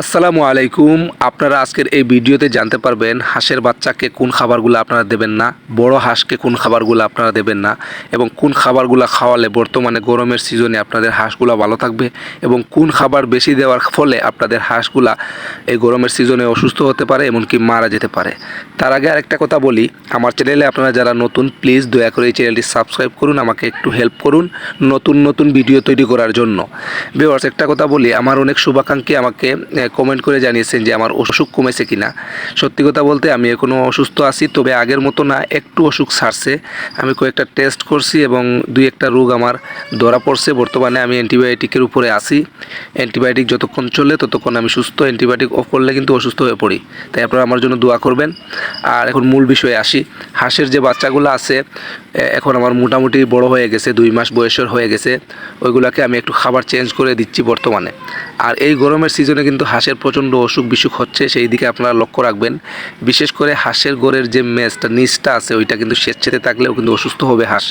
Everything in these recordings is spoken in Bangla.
আসসালামু আলাইকুম। আপনারা আজকের এই ভিডিওতে জানতে পারবেন হাঁসের বাচ্চাকে কোন খাবারগুলো আপনারা দেবেন না, বড় হাঁসকে কোন খাবারগুলো আপনারা দেবেন না, এবং কোন খাবারগুলো খাওয়ালে বর্তমানে গরমের সিজনে আপনাদের হাঁসগুলো ভালো থাকবে, এবং কোন খাবার বেশি দেওয়ার ফলে আপনাদের হাঁসগুলা এই গরমের সিজনে অসুস্থ হতে পারে এমনকি মারা যেতে পারে। তার আগে আরেকটা কথা বলি, আমার চ্যানেলে আপনারা যারা নতুন প্লিজ দয়া করে এই চ্যানেলটি সাবস্ক্রাইব করুন, আমাকে একটু হেল্প করুন নতুন নতুন ভিডিও তৈরি করার জন্য। ভিউয়ার্স একটা কথা বলি, আমার অনেক শুভাকাঙ্ক্ষী আমাকে কমেন্ট করে জানিয়েছেন যে আমার অসুখ কমেছে কিনা। সত্যি কথা বলতে আমি এখনও অসুস্থ আছি, তবে আগের মতো না, একটু অসুখ সারছে আমি কয়েকটা টেস্ট করছি এবং দুই একটা রোগ আমার ধরা পড়ছে। বর্তমানে আমি অ্যান্টিবায়োটিকের উপরে আসি অ্যান্টিবায়োটিক যতক্ষণ চলে ততক্ষণ আমি সুস্থ অ্যান্টিবায়োটিক অফ করলে কিন্তু অসুস্থ হয়ে পড়ি। তাই আপনারা আমার জন্য দোয়া করবেন। আর এখন মূল বিষয়ে আসি। হাঁসের যে বাচ্চাগুলো আছে এখন আমার মোটামুটি বড় হয়ে গেছে, দুই মাস বয়সের হয়ে গেছে। ওইগুলোকে আমি একটু খাবার চেঞ্জ করে দিচ্ছি বর্তমানে। আর এই গরমের সিজনে কিন্তু হাঁসের প্রচণ্ড অসুখ বিসুখ হচ্ছে সেই দিকে আপনারা লক্ষ্য রাখবেন। বিশেষ করে হাঁসের গোড়ের যে মেজটা, নিচটা আছে, ওইটা কিন্তু স্বেচ্ছেতে থাকলেও কিন্তু অসুস্থ হবে হাঁস।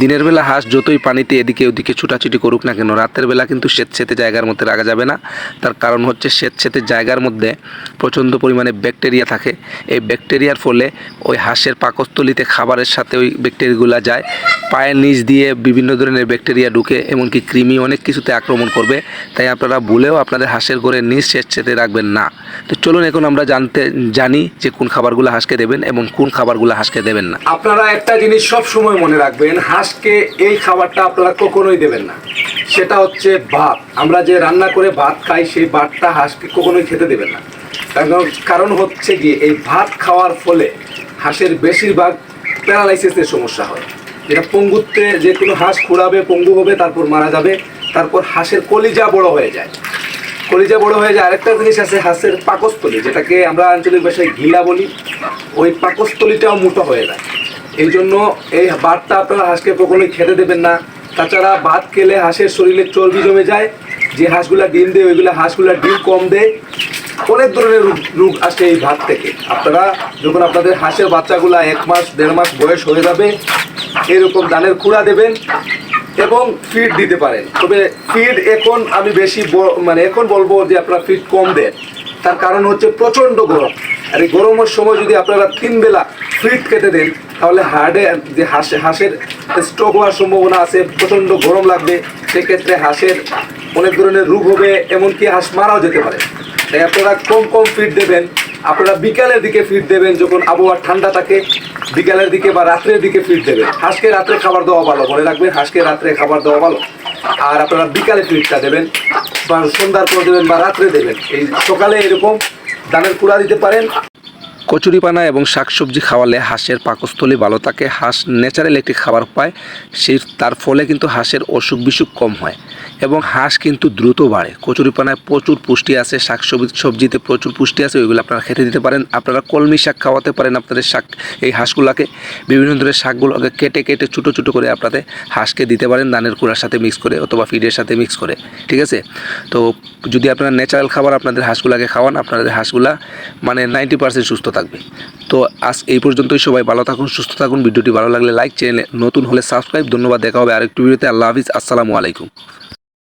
দিনের বেলা হাঁস যতই পানিতে এদিকে ওদিকে ছুটাছুটি করুক না কেন, রাতের বেলা কিন্তু স্বেচ্ছেতে জায়গার মধ্যে রাখা যাবে না। তার কারণ হচ্ছে স্বেচ্ছেতে জায়গার মধ্যে প্রচণ্ড পরিমাণে ব্যাকটেরিয়া থাকে। এই ব্যাকটেরিয়ার ফলে ওই হাঁসের পাকস্থলিতে খাবারের সাথে ওই ব্যাকটেরিয়াগুলো যায়। পায়ের নিচ দিয়ে বিভিন্ন ধরনের ব্যাকটেরিয়া ঢুকে, এমনকি কৃমি অনেক কিছুতে আক্রমণ করবে। তাই আপনারা ভুলেও আপনাদের হাঁসের ঘরে নিজ স্বেচ্ছেতে রাখবেন না। তো চলুন এখন আমরা জানতে, জানি যে কোন খাবারগুলো হাঁসকে দেবেন এবং কোন খাবারগুলো হাঁসকে দেবেন না। আপনারা একটা জিনিস সব সময় মনে রাখবেন, হাঁসকে এই খাবারটা আপনারা কখনোই দেবেন না। সেটা হচ্ছে ভাত। আমরা যে রান্না করে ভাত খাই, সেই ভাতটা হাঁসকে কখনোই খেতে দেবেন না। কারণ কারণ হচ্ছে কি এই ভাত খাওয়ার ফলে হাঁসের বেশিরভাগ প্যারালাইসিসের সমস্যা হয়। যেটা পঙ্গুত্বে যে কোনো হাঁস খুঁড়াবে, পঙ্গু হবে, তারপর মারা যাবে। তারপর হাঁসের কলিজা বড় হয়ে যায়। কলিজা বড় হয়ে যায়, আরেকটা জিনিস আছে হাঁসের পাকস্থলী, যেটাকে আমরা আঞ্চলিক ভাষায় ঘিলা বলি। ওই পাকস্থলীটাও মোটা হয়ে যায়। এই জন্য এই ভাতটা আপনারা হাঁসকে কখনোই খেতে দেবেন না। তাছাড়া ভাত খেলে হাঁসের শরীরে চর্বি জমে যায়। যে হাঁসগুলা ডিম দেয়, ওইগুলো হাঁসগুলা ডিম কম দেয়। অনেক ধরনের রোগ আসে এই ভাত থেকে। আপনারা যখন আপনাদের হাঁসের বাচ্চাগুলা এক মাস, দেড় মাস বয়স হয়ে যাবে, এরকম ধানের খুঁড়া দেবেন। এবং ফিড দিতে পারেন। তবে ফিড এখন আমি বেশি মানে এখন বলব যে আপনারা ফিড কম দেন। তার কারণ হচ্ছে প্রচণ্ড গরম। আর এই গরমের সময় যদি আপনারা তিন বেলা ফিড খেতে দেন, তাহলে হার্ডে যে হাঁসে, হাঁসের স্ট্রোক হওয়ার সম্ভাবনা আছে, প্রচণ্ড গরম লাগবে। সেক্ষেত্রে হাঁসের অনেক ধরনের রোগ হবে, এমনকি হাঁস মারাও যেতে পারে। তাই আপনারা কম কম ফিড দেবেন। আপনারা বিকালের দিকে ফিড দেবেন, যখন আবহাওয়া ঠান্ডা থাকে। বিকালের দিকে বা রাত্রের দিকে ফিট দেবে। হাঁসকে রাত্রে খাবার দেওয়া ভালো, মনে রাখবেন হাঁসকে রাত্রে খাবার দেওয়া ভালো। আর আপনারা বিকালে ফিটটা দেবেন, বা সন্ধ্যার পর দেবেন, বা রাত্রে দেবেন। এই সকালে এরকম দানের কুড়া দিতে পারেন। কচুরিপানা এবং শাকসবজি খাওয়ালে হাঁসের পাকস্থলী ভালো থাকে। হাঁস ন্যাচারাল একটি খাবার পায় সেই তার ফলে কিন্তু হাঁসের অসুখ বিসুখ কম হয় এবং হাঁস কিন্তু দ্রুত বাড়ে। কচুরিপানায় প্রচুর পুষ্টি আছে, শাকসবজি, সবজিতে প্রচুর পুষ্টি আছে, ওইগুলো আপনারা খেতে দিতে পারেন। আপনারা কলমি শাক খাওয়াতে পারেন আপনাদের শাক, এই হাঁসগুলোকে। বিভিন্ন ধরনের শাকগুলোকে কেটে কেটে, ছোটো ছোটো করে আপনাদের হাঁসকে দিতে পারেন ধানের কুড়ার সাথে মিক্স করে অথবা ফিডের সাথে মিক্স করে, ঠিক আছে? তো যদি আপনারা ন্যাচারাল খাবার আপনাদের হাঁসগুলাকে খাওয়ান, আপনাদের হাঁসগুলা মানে নাইনটি পার্সেন্ট সুস্থ থাকবে তো আজ এই পর্যন্তই, সবাই ভালো থাকুন, সুস্থ থাকুন। ভিডিওটি ভালো লাগলে লাইক চ্যানেলে নতুন হলে সাবস্ক্রাইব ধন্যবাদ, দেখা হবে আরেকটি ভিডিওতে। আল্লাহ হাফিজ, আসসালামু আলাইকুম।